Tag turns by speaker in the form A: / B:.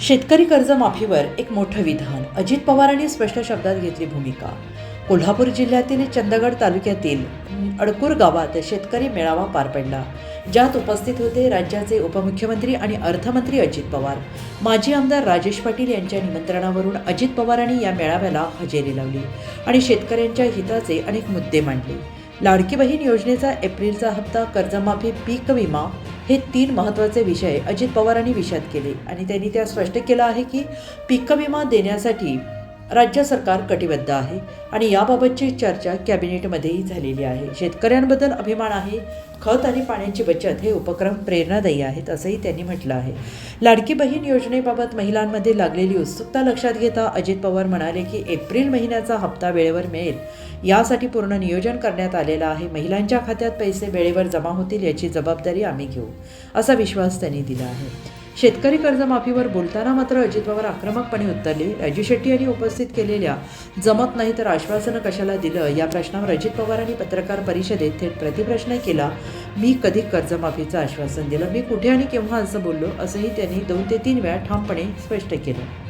A: शेतकरी कर्जमाफीवर एक मोठं विधान. अजित पवारांनी स्पष्ट शब्दात घेतली भूमिका. कोल्हापूर जिल्ह्यातील चंदगड तालुक्यातील अडकूर गावात शेतकरी मेळावा पार पडला. ज्यात उपस्थित होते राज्याचे उपमुख्यमंत्री आणि अर्थमंत्री अजित पवार. माजी आमदार राजेश पाटील यांच्या निमंत्रणावरून अजित पवारांनी या मेळाव्याला हजेरी लावली आणि शेतकऱ्यांच्या हिताचे अनेक मुद्दे मांडले. लाडकी बहीण योजनेचा एप्रिलचा हप्ता कर्जमाफी पीक विमा हे तीन महत्त्वाचे विषय अजित पवारांनी विषद केले. आणि त्यांनी त्या स्पष्ट केलं आहे की पीक विमा देण्यासाठी राज्य सरकार कटिबद्ध आहे आणि याबाबतची चर्चा कॅबिनेटमध्येही झालेली आहे. शेतकऱ्यांबद्दल अभिमान आहे. खत आणि पाण्याची बचत हे उपक्रम प्रेरणादायी आहेत असंही त्यांनी म्हटलं आहे. लाडकी बहीण योजनेबाबत महिलांमध्ये लागलेली उत्सुकता लक्षात घेता अजित पवार म्हणाले की एप्रिल महिन्याचा हप्ता वेळेवर मिळेल. यासाठी पूर्ण नियोजन करण्यात आलेलं आहे. महिलांच्या खात्यात पैसे वेळेवर जमा होतील याची जबाबदारी आम्ही घेऊ असा विश्वास त्यांनी दिला आहे. शेतकरी कर्जमाफीवर बोलताना मात्र अजित पवार आक्रमकपणे उत्तरले. राजू शेट्टी यांनी उपस्थित केलेल्या जमत नाही तर आश्वासनं कशाला दिलं? या प्रश्नावर अजित पवारांनी पत्रकार परिषदेत थेट प्रतिप्रश्न केला. मी कधी कर्जमाफीचं आश्वासन दिलं? मी कुठे आणि केव्हा असं बोललो? असंही त्यांनी दोन ते तीन वेळा ठामपणे स्पष्ट केलं.